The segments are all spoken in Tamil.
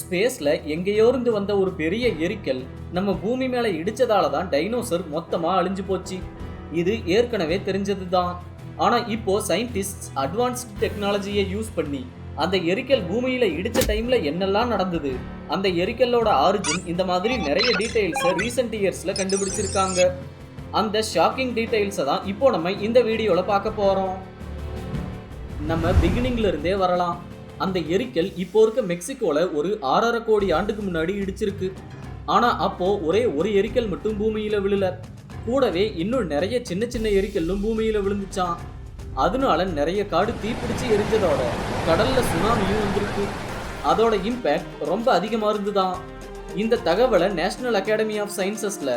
ஸ்பேஸில் எங்கேயோ இருந்து வந்த ஒரு பெரிய எரிக்கல் நம்ம பூமி மேலே இடித்ததால தான் டைனோசர் மொத்தமாக அழிஞ்சு போச்சு. இது ஏற்கனவே தெரிஞ்சது தான் ஆனால் இப்போது சயின்டிஸ்ட் அட்வான்ஸ்டு டெக்னாலஜியை யூஸ் பண்ணி அந்த எரிக்கல் பூமியில் இடித்த டைமில் என்னெல்லாம் நடந்தது அந்த எரிக்கல்லோட ஆரிஜின் இந்த மாதிரி நிறைய டீட்டெயில்ஸை ரீசெண்ட் இயர்ஸில் கண்டுபிடிச்சிருக்காங்க. அந்த ஷாக்கிங் டீட்டெயில்ஸை தான் இப்போ நம்ம இந்த வீடியோவில் பார்க்க போகிறோம் நம்ம பிகினிங்ல இருந்தே வரலாம். அந்த எரிக்கல் இப்போ இருக்க மெக்சிகோவில் ஒரு ஆறரை கோடி ஆண்டுக்கு முன்னாடி இடிச்சிருக்கு. ஆனால் அப்போ ஒரே ஒரு எரிக்கல் மட்டும் பூமியில் விழல. கூடவே இன்னும் நிறைய சின்ன சின்ன எரிக்கல்லும் பூமியில் விழுந்துச்சான் அதனால நிறைய காடு தீப்பிடிச்சு எரிஞ்சதோட கடல்ல சுனாமியும் வந்திருக்கு. அதோட இம்பேக்ட் ரொம்ப அதிகமாக இருந்துதான் இந்த தகவலை national academy of சயின்சஸில்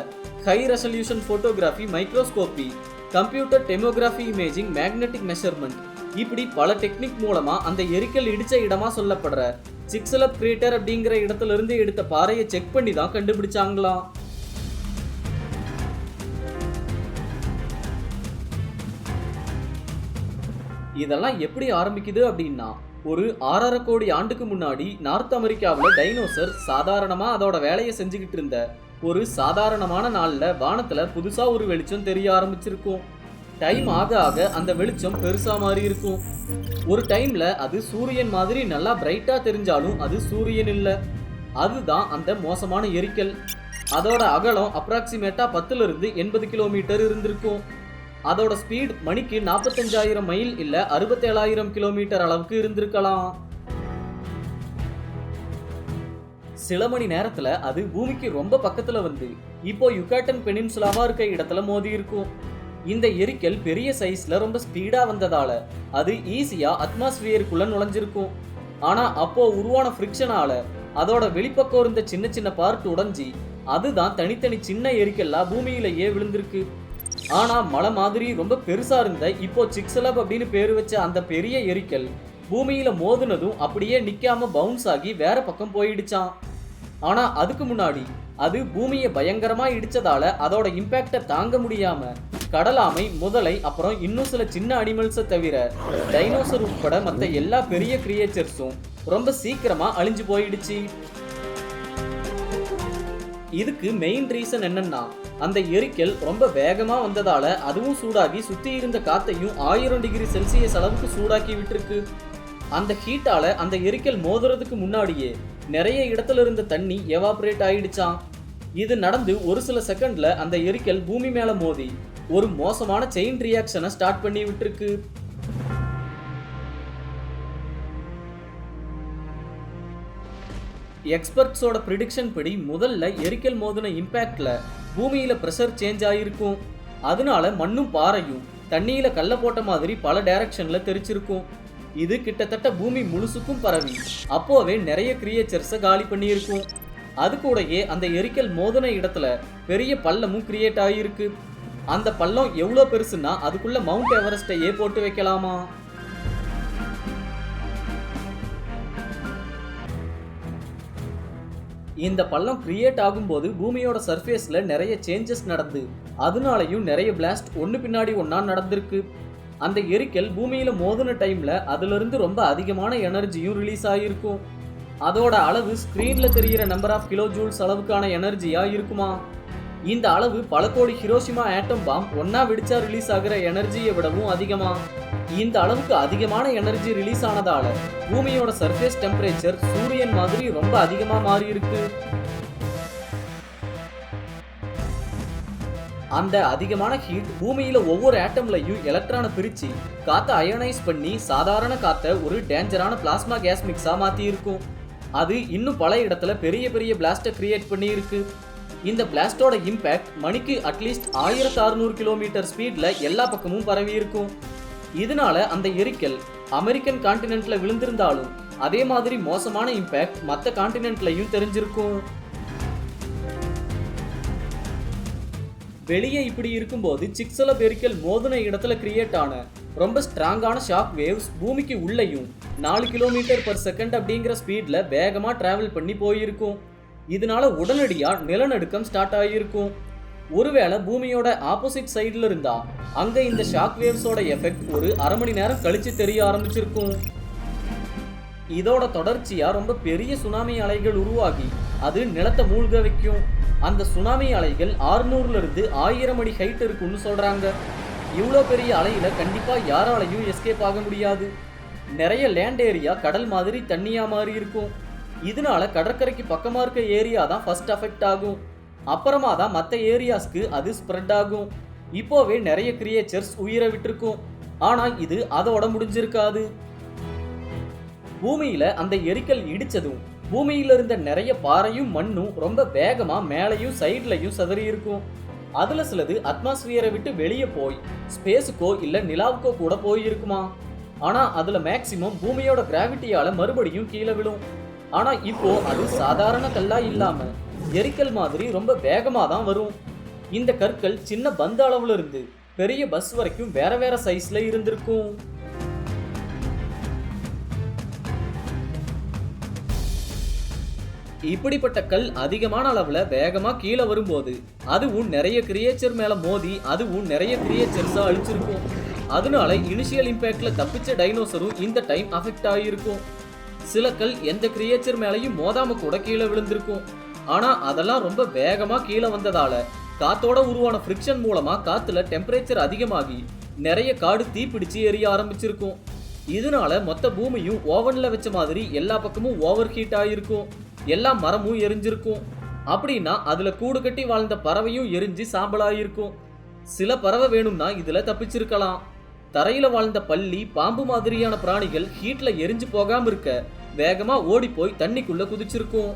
high resolution photography microscopy computer demography imaging magnetic measurement இப்படி பல டெக்னிக் மூலமா அந்த எரிக்கல் இடிச்ச இடமா சொல்லப்படுற சிக்ஸலப் கிரேட்டர் அப்படிங்கிற இடத்துல இருந்து எடுத்த பாறையை செக் பண்ணி தான் கண்டுபிடிச்சாங்களாம். இதெல்லாம் எப்படி ஆரம்பிக்குது அப்படின்னா ஒரு ஆறரை கோடி ஆண்டுக்கு முன்னாடி நார்த் அமெரிக்காவில் டைனோசர் சாதாரணமாக அதோட வேலையை செஞ்சுக்கிட்டு இருந்த ஒரு சாதாரணமான நாளில் வானத்தில் புதுசாக ஒரு வெளிச்சம் தெரிய ஆரம்பிச்சிருக்கும். டைம் ஆக ஆக அந்த வெளிச்சம் பெருசா மாறி இருக்கும். ஒரு டைம்ல அது சூரியன் மாதிரி நல்லா பிரைட்டா தெரிஞ்சாலும் அது சூரியன் இல்ல. அதுதான் அந்த மோசமான எரிக்கல். அதோட அகலம் அப்ராக்சிமேட்டா பத்துல இருந்து எண்பது கிலோமீட்டர் இருந்திருக்கும். அதோட ஸ்பீட் மணிக்கு நாற்பத்தஞ்சாயிரம் மைல் இல்ல அறுபத்தேழாயிரம் கிலோமீட்டர் அளவுக்கு இருந்திருக்கலாம். சில மணி நேரத்துல அது பூமிக்கு ரொம்ப பக்கத்துல வந்து இப்போ யுகாட்டன் பெனின்சுலாவா இருக்க இடத்துல மோதி இருக்கும். இந்த எரிக்கல் பெரிய சைஸ்ல ரொம்ப ஸ்பீடா வந்ததால அது ஈஸியா அட்மாஸ்பியருக்குள்ள நுழைஞ்சிருக்கும். ஆனா அப்போ உருவான ஃப்ரிக்ஷனால அதோட வெளிப்பக்கம் இருந்த சின்ன சின்ன பார்ட் உடைஞ்சி அதுதான் தனித்தனி சின்ன எரிக்கல்லா பூமியிலேயே விழுந்திருக்கு. ஆனா மலை மாதிரி ரொம்ப பெருசா இருந்த இப்போ சிக்ஸலப் அப்படின்னு பேர் வச்ச அந்த பெரிய எரிக்கல் பூமியில மோதுனதும் அப்படியே நிக்காம பவுன்ஸ் ஆகி வேற பக்கம் போயிடுச்சான் ஆனா அதுக்கு முன்னாடி அது பூமியை பயங்கரமா இடிச்சதால அதோட இம்பேக்டை தாங்க முடியாம கடலாமை முதலை அப்புறம் இன்னும் சில சின்ன அனிமல்ஸை தவிர டைனோசர் உட்பட மற்ற எல்லா பெரிய கிரியேச்சர்ஸும் ரொம்ப சீக்கிரமா அழிஞ்சு போயிடுச்சு. இதுக்கு மெயின் ரீசன் என்னன்னா அந்த எரிக்கல் ரொம்ப வேகமா வந்ததால அதுவும் சூடாகி சுத்தி இருந்த காத்தையும் ஆயிரம் டிகிரி செல்சியஸ் அளவுக்கு சூடாக்கி விட்டுருக்கு. அந்த ஹீட்டால அந்த எரிக்கல் மோதுறதுக்கு முன்னாடியே நிறைய இடத்துல இருந்த தண்ணி எவாபரேட் ஆயிடுச்சான் இது நடந்து ஒரு சில செகண்ட்ல அந்த எரிக்கல் பூமி மேல மோதி ஒரு மோசமான செயின் ரியாக்ஷனை ஸ்டார்ட் பண்ணி விட்டுருக்கு. எக்ஸ்பர்ட்ஸோட ப்ரிடிக்ஷன் படி முதல்ல எரிக்கல் மோதின இம்பேக்ட்ல பூமியில ப்ரெஷர் சேஞ்ச் ஆகிருக்கும் அதனால மண்ணும் பாறையும் தண்ணியில கல்ல போட்ட மாதிரி பல டைரக்ஷன்ல தெரிச்சிருக்கும். இது கிட்டத்தட்ட பூமி முழுசுக்கும் பரவி அப்போவே நிறைய கிரியேச்சர்ஸை காலி பண்ணியிருக்கும். அது கூடயே அந்த எரிக்கல் மோதின இடத்துல பெரிய பள்ளமும் கிரியேட் ஆகியிருக்கு அந்த பள்ளம் எவ்வளோ பெருசுன்னா அதுக்குள்ள மவுண்ட் எவரெஸ்டையே போட்டு வைக்கலாமா? இந்த பள்ளம் கிரியேட் ஆகும்போது பூமியோட சர்ஃபேஸில் நிறைய சேஞ்சஸ் நடந்து. அதனாலையும் நிறைய பிளாஸ்ட் ஒன்று பின்னாடி ஒன்றா நடந்திருக்கு. அந்த எரிக்கல் பூமியில் மோதின டைமில் அதிலிருந்து ரொம்ப அதிகமான எனர்ஜியும் ரிலீஸ் ஆகியிருக்கும் அதோட அளவு ஸ்க்ரீனில் தெரிகிற நம்பர் ஆஃப் கிலோ ஜூல்ஸ் அளவுக்கான எனர்ஜியாக இருக்குமா? இந்த அளவு பல கோடி ஹிரோஷிமா ஆட்டம் பாம் ஒன்னா வெடிச்சா ரிலீஸ் ஆகிற எனர்ஜியை விடவும் அதிகமா. இந்த அளவுக்கு அதிகமான எனர்ஜி ரிலீஸ் ஆனதால பூமியோட சர்ஃபேஸ் டெம்பரேச்சர் சூரியன் மாதிரி ரொம்ப அதிகமா மாறி இருக்கு அந்த அதிகமான ஹீட் பூமியில ஒவ்வொரு ஆட்டம்லையும் எலக்ட்ரானை பிரிச்சு காத்தை அயனைஸ் பண்ணி சாதாரண காத்தை ஒரு டேஞ்சரான பிளாஸ்மா கேஸ் மிக்ஸா மாத்தி இருக்கும் அது இன்னும் பல இடத்துல பெரிய பெரிய பிளாஸ்டை கிரியேட் பண்ணி இருக்கு இந்த பிளாஸ்டோட இம்பேக்ட் மணிக்கு அட்லீஸ்ட் ஆயிரத்து அறுநூறு கிலோமீட்டர் ஸ்பீடில் எல்லா பக்கமும் பரவி இருக்கும். இதனால அந்த எரிக்கல் அமெரிக்கன் கான்டினென்ட்ல விழுந்திருந்தாலும் அதே மாதிரி மோசமான இம்பேக்ட் மற்ற கான்டினென்ட்லையும் தெரிஞ்சிருக்கும். வெளியே இப்படி இருக்கும்போது சிக்ஸல பெரிக்கல் மோதின இடத்துல கிரியேட் ஆன ரொம்ப ஸ்ட்ராங்கான ஷாக் வேவ்ஸ் பூமிக்கு உள்ளேயும் நாலு கிலோமீட்டர் பர் செகண்ட் அப்படிங்கிற ஸ்பீடில் வேகமாக டிராவல் பண்ணி போயிருக்கும். இதனால உடனடியாக நிலநடுக்கம் ஸ்டார்ட் ஆகியிருக்கும் ஒருவேளை பூமியோட ஆப்போசிட் சைடில் இருந்தா அங்க இந்த ஷாக் வேவ்ஸோட எஃபெக்ட் ஒரு அரை மணி நேரம் கழிச்சு தெரிய ஆரம்பிச்சிருக்கும். இதோட தொடர்ச்சியா ரொம்ப பெரிய சுனாமி அலைகள் உருவாகி அது நிலத்தை மூழ்க வைக்கும். அந்த சுனாமி அலைகள் 600 இருந்து ஆயிரம் அடி ஹைட் இருக்குன்னு சொல்றாங்க. இவ்வளோ பெரிய அலையில கண்டிப்பா யாராலையும் எஸ்கேப் ஆக முடியாது. நிறைய லேண்ட் ஏரியா கடல் மாதிரி தண்ணியா மாறி இருக்கும். இதனால கடற்கரைக்கு பக்கமாக இருக்க ஏரியா தான் ஃபர்ஸ்ட் அஃபெக்ட் ஆகும். அப்புறமா தான் மற்ற ஏரியாஸ்க்கு அது ஸ்ப்ரெட் ஆகும். இப்போவே நிறைய கிரியேச்சர்ஸ் உயிரை விட்டுருக்கும். ஆனால் இது அதோட முடிஞ்சிருக்காது. பூமியில அந்த எரிக்கல் இடிச்சதும் பூமியில இருந்த நிறைய பாறையும் மண்ணும் ரொம்ப வேகமா மேலையும் சைட்லையும் சிதறி இருக்கும். அதுல சிலது அட்மாஸ்பியரை விட்டு வெளியே போய் ஸ்பேஸுக்கோ இல்ல நிலாவுக்கோ கூட போயிருக்குமா? ஆனா அதுல மேக்சிமம் பூமியோட கிராவிட்டியால மறுபடியும் கீழே விழும். ஆனா இப்போ அது சாதாரண கல்லா இல்லாம எரிக்கல் மாதிரி ரொம்ப வேகமாக தான் வரும். இந்த கற்கள் சின்ன பந்து அளவுல இருந்து பெரிய பஸ் வரைக்கும் வேற வேற சைஸ்ல இருந்திருக்கும். இப்படிப்பட்ட கல் அதிகமான அளவுல வேகமா கீழே வரும்போது அதுவும் நிறைய கிரியேச்சர் மேல மோதி அதுவும் நிறைய கிரியேச்சர்ஸா அழிச்சிருக்கும் அதனால இனிஷியல் இம்பேக்ட்ல தப்பிச்ச டைனோசரும் இந்த டைம் அஃபெக்ட் ஆகியிருக்கும் சில கல் எந்த கிரியேச்சர் மேலேயும் மோதாம கூட கீழே விழுந்திருக்கும். ஆனா அதெல்லாம் ரொம்ப வேகமா கீழே வந்ததால காத்தோட உருவான ஃப்ரிக்ஷன் மூலமா காத்துல டெம்பரேச்சர் அதிகமாகி நிறைய காடு தீப்பிடிச்சு எரிய ஆரம்பிச்சிருக்கும். இதனால மொத்த பூமியும் ஓவன்ல வச்ச மாதிரி எல்லா பக்கமும் ஓவர் ஹீட் ஆயிருக்கும். எல்லா மரமும் எரிஞ்சிருக்கும். அப்படின்னா அதுல கூடு கட்டி வாழ்ந்த பறவையும் எரிஞ்சு சாம்பலாயிருக்கும். சில பறவை வேணும்னா இதுல தப்பிச்சிருக்கலாம். தரையில வாழ்ந்த பள்ளி பாம்பு மாதிரியான பிராணிகள் ஹீட்ல எரிஞ்சு போகாம இருக்க வேகமா ஓடி போய் தண்ணிக்குள்ள குதிச்சிருக்கும்.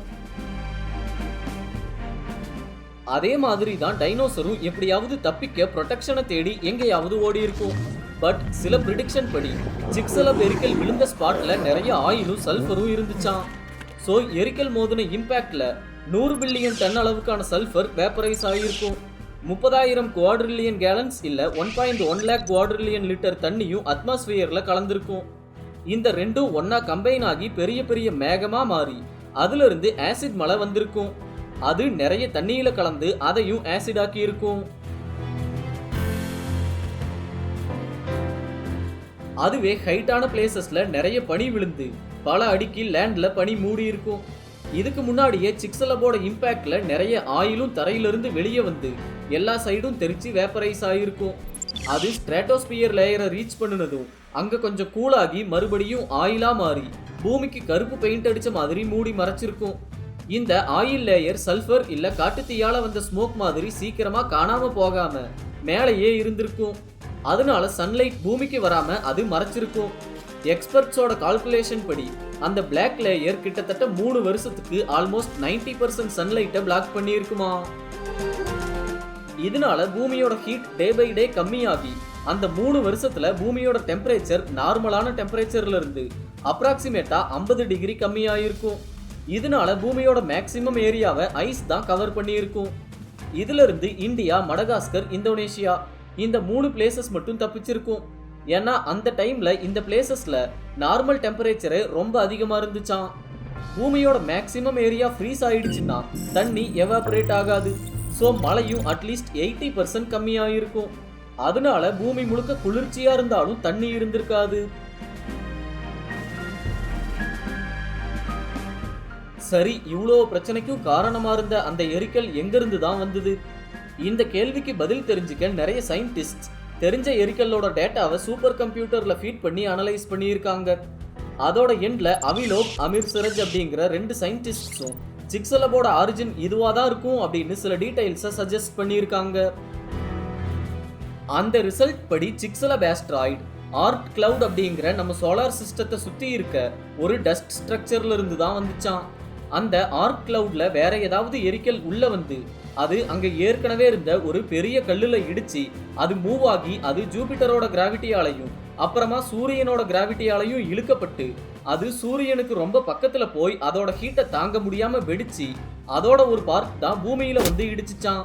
அதே மாதிரி தான் டைனோசரும் எப்படியாவது தப்பிக்க ப்ரொடெக்ஷனை தேடி எங்கேயாவது ஓடி இருக்கும் பட் சில ப்ரிடிக்ஷன் படி சிக்ஸல பெரிக்கல் விழுந்த ஸ்பாட்ல நிறைய ஆயிலும் சல்ஃபரும் இருந்துச்சான் ஸோ எரிக்கல் மோதின இம்பேக்ட்ல நூறு பில்லியன் டன் அளவுக்கான சல்ஃபர் வேப்பரைஸ் ஆகியிருக்கும் முப்பதாயிரம் குவாட்ரில்லியன் கேலன்ஸ் இல்லை one point one lakh quadrillion litre தண்ணியும் அட்மாஸ்பியரில் கலந்திருக்கும். இந்த ரெண்டும் ஒன்னா கம்பைன் ஆகி பெரிய பெரிய மேகமா மாறி. அதுல இருந்து ஆசிட் மழை வந்திருக்கும். அது நிறைய தண்ணியில கலந்து அதையும் ஆசிட் ஆக்கி இருக்கும். அதுவே ஹைட்டான பிளேசஸ்ல நிறைய பனி விழுந்து பல அடிக்கு லேண்ட்ல பனி மூடி இருக்கும். இதுக்கு முன்னாடியே சிக்ஸலபோட இம்பேக்ட்ல நிறைய ஆயிலும் தரையிலிருந்து வெளியே வந்து எல்லா சைடும் தெரிச்சு வேப்பரைஸ் ஆகிருக்கும் அது ஸ்ட்ராட்டோஸ்பியர் லேயரை ரீச் பண்ணினதும் அங்கே கொஞ்சம் கூலாகி மறுபடியும் ஆயிலாக மாறி பூமிக்கு கருப்பு பெயிண்ட் அடித்த மாதிரி மூடி மறைச்சிருக்கும். இந்த ஆயில் லேயர் சல்ஃபர் இல்லை காட்டுத்தீயால் வந்த ஸ்மோக் மாதிரி சீக்கிரமாக காணாமல் போகாமல் மேலேயே இருந்திருக்கும். அதனால சன்லைட் பூமிக்கு வராமல் அது மறைச்சிருக்கும். எக்ஸ்பர்ட்ஸோட கால்குலேஷன் படி அந்த பிளாக் லேயர் கிட்டத்தட்ட மூணு வருஷத்துக்கு ஆல்மோஸ்ட் 90% பர்சன்ட் சன்லைட்டை பிளாக் பண்ணியிருக்குமா? இதனால பூமியோட ஹீட் டே பை டே கம்மியாகி அந்த மூணு வருஷத்துல பூமியோட டெம்பரேச்சர் நார்மலான டெம்பரேச்சர்ல இருந்து அப்ராக்சிமேட்டா ஐம்பது டிகிரி கம்மியாயிருக்கும். இதனால பூமியோட மேக்சிமம் ஏரியாவை ஐஸ் தான் கவர் பண்ணியிருக்கும். இதுல இருந்து இந்தியா மடகாஸ்கர் இந்தோனேஷியா இந்த மூணு பிளேசஸ் மட்டும் தப்பிச்சிருக்கும். ஏன்னா அந்த டைம்ல இந்த பிளேசஸ்ல நார்மல் டெம்பரேச்சரே ரொம்ப அதிகமா இருந்துச்சாம். பூமியோட மேக்சிமம் ஏரியா ஃப்ரீஸ் ஆயிடுச்சுன்னா தண்ணி எவாபரேட் ஆகாது. ஸோ மழையும் அட்லீஸ்ட் எயிட்டி பர்சன்ட் கம்மியாக இருக்கும் அதனால பூமி முழுக்க குளிர்ச்சியா இருந்தாலும் தண்ணி இருந்திருக்காது. சரி இவ்வளோ பிரச்சனைக்கும் காரணமா இருந்த அந்த எரிக்கல் எங்கிருந்து தான் வந்தது? இந்த கேள்விக்கு பதில் தெரிஞ்சுக்க நிறைய சயின்டிஸ்ட் தெரிஞ்ச எரிக்கல்லோட டேட்டாவை சூப்பர் கம்ப்யூட்டர்ல ஃபீட் பண்ணி அனலைஸ் பண்ணியிருக்காங்க. அதோட எண்ட்ல அவிலோக் அமீர் சிரஜ் அப்படிங்கிற ரெண்டு சயின்டிஸ்ட்ஸும் சிக்ஸலபோட ஆரிஜின் இதுவாக தான் இருக்கும் அப்படின்னு சில டீட்டெயில்ஸை சஜஸ்ட் பண்ணியிருக்காங்க. அந்த ரிசல்ட் படி சிக்ஸல பேஸ்ட்ராய்டு ஆர்ட் கிளவுட் அப்படிங்கிற நம்ம சோலார் சிஸ்டத்தை சுற்றி இருக்க ஒரு டஸ்ட் ஸ்ட்ரக்சர்ல இருந்து தான் வந்துச்சான் அந்த ஆர்க் கிளவுட்ல வேற ஏதாவது எரிக்கல் உள்ள வந்து அது அங்கே ஏற்கனவே இருந்த ஒரு பெரிய கல்லில் இடிச்சு அது மூவ் ஆகி அது ஜூபிட்டரோட கிராவிட்டியாலையும் அப்புறமா சூரியனோட கிராவிட்டியாலையும் இழுக்கப்பட்டு அது சூரியனுக்கு ரொம்ப பக்கத்துல போய் அதோட ஹீட்டை தாங்க முடியாம வெடிச்சு அதோட ஒரு பார்ட் தான் பூமியில வந்து இடிச்சுச்சான்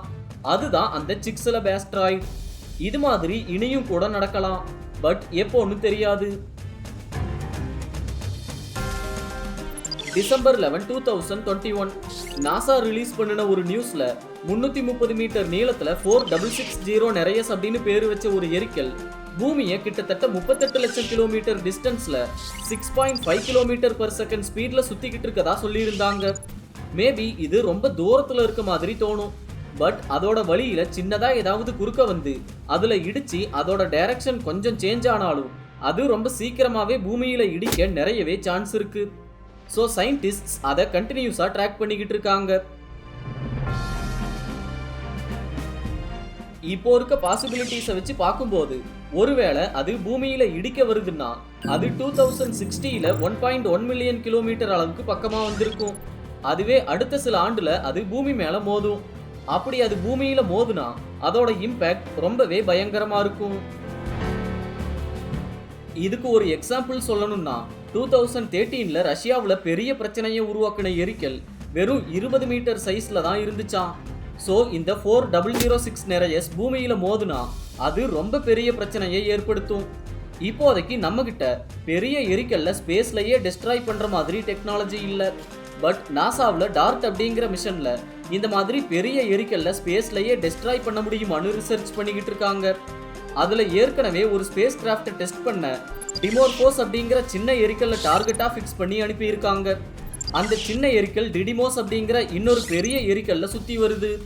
அதுதான் அந்த சிக்ஸல பேஸ்ட்ராய்ட் இது மாதிரி இனியும் கூட நடக்கலாம். பட் எப்போன்னு தெரியாது. December eleven two thousand twenty one NASA release பண்ணின ஒரு நியூஸ்ல முன்னூத்தி முப்பது metre நீளத்துல four double six zero Nereus அப்படின்னு பேர் வச்ச ஒரு எரிக்கல் பூமியை கிட்டத்தட்ட முப்பத்தெட்டு லட்சம் கிலோமீட்டர் டிஸ்டன்ஸ்ல six point five kilometre per second ஸ்பீட்ல சுத்திக்கிட்டு இருக்கதா சொல்லியிருந்தாங்க. மேபி இது ரொம்ப தூரத்துல இருக்க மாதிரி தோணும். பட் அதோட வழியில சின்னதா ஏதாவது குறுக்க வந்து அதுல இடிச்சு அதோட டைரக்ஷன் கொஞ்சம் சேஞ்ச் ஆனாலும் அது ரொம்ப சீக்கிரமாவே பூமியில இடிக்க நிறையவே சான்ஸ் இருக்குது ஸோ சயின்டிஸ்ட்ஸ் அதை கண்டினியூஸாக ட்ராக் பண்ணிக்கிட்டு இருக்காங்க. இப்போ இருக்க பாசிபிலிட்டிஸை வச்சு பார்க்கும்போது ஒருவேளை அது பூமியில இடிக்க வருதுன்னா அது two thousand சிக்ஸ்டியில one point one million kilometre அளவுக்கு பக்கமாக வந்திருக்கும். அதுவே அடுத்த சில ஆண்டுல அது பூமி மேல மோதும். அப்படி அது பூமியில மோதுனா அதோட இம்பேக்ட் ரொம்பவே பயங்கரமா இருக்கும். இதுக்கு ஒரு எக்ஸாம்பிள் சொல்லணும்னா டூ தௌசண்ட் தேர்ட்டீனில் ரஷ்யாவில் பெரிய பிரச்சனையை உருவாக்கின எரிக்கல் வெறும் இருபது மீட்டர் சைஸில் தான் இருந்துச்சாம் ஸோ இந்த four double zero six Nereus பூமியில் மோதுனா அது ரொம்ப பெரிய பிரச்சனையை ஏற்படுத்தும். இப்போதைக்கு நம்மக்கிட்ட பெரிய எரிக்கல்ல ஸ்பேஸ்லையே டிஸ்ட்ராய் பண்ணுற மாதிரி டெக்னாலஜி இல்லை. பட் நாசாவில் டார்ட் அப்படிங்கிற மிஷனில் இந்த மாதிரி பெரிய எரிக்கல்ல ஸ்பேஸ்லையே டிஸ்ட்ராய் பண்ண முடியுமான்னு ரிசர்ச் பண்ணிக்கிட்டு இருக்காங்க. அதில் ஏற்கனவே ஒரு ஸ்பேஸ் கிராஃப்டை டெஸ்ட் பண்ண டிமோர்போஸ் அப்படிங்கிற சின்ன எரிக்கல்ல டார்கெட்டா ஃபிக்ஸ் பண்ணி அனுப்பியிருக்காங்க. அந்த சின்ன எரிக்கல் டிடிமோஸ் அப்படிங்கிற இன்னொரு பெரிய எரிக்கல்ல சுத்தி வருது.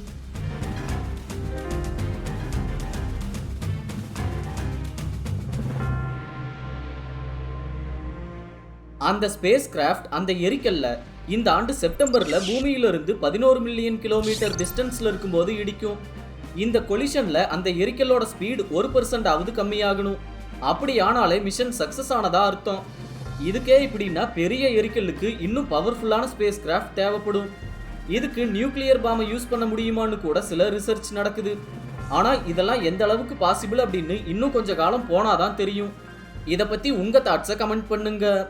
அந்த ஸ்பேஸ் கிராஃப்ட் அந்த எரிக்கல்ல இந்த ஆண்டு செப்டம்பர்ல பூமியிலிருந்து பதினோரு மில்லியன் கிலோமீட்டர் டிஸ்டன்ஸ்ல இருக்கும்போது இடிக்கும். இந்த கொலிஷன்ல அந்த எரிக்கலோட ஸ்பீடு ஒரு பர்சன்ட் ஆகுது கம்மியாகணும். அப்படியானாலே மிஷன் சக்ஸஸ் ஆனதா அர்த்தம். இதுக்கே இப்படின்னா பெரிய எரிக்கலுக்கு இன்னும் பவர்ஃபுல்லான ஸ்பேஸ் கிராஃப்ட் தேவைப்படும். இதுக்கு நியூக்ளியர் பாமை யூஸ் பண்ண முடியுமான்னு கூட சில ரிசர்ச் நடக்குது. ஆனால் இதெல்லாம் எந்த அளவுக்கு பாசிபிள் அப்படின்னு இன்னும் கொஞ்ச காலம் போனாதான் தெரியும். இதை பற்றி உங்கள் தாட்ஸை கமெண்ட் பண்ணுங்கள்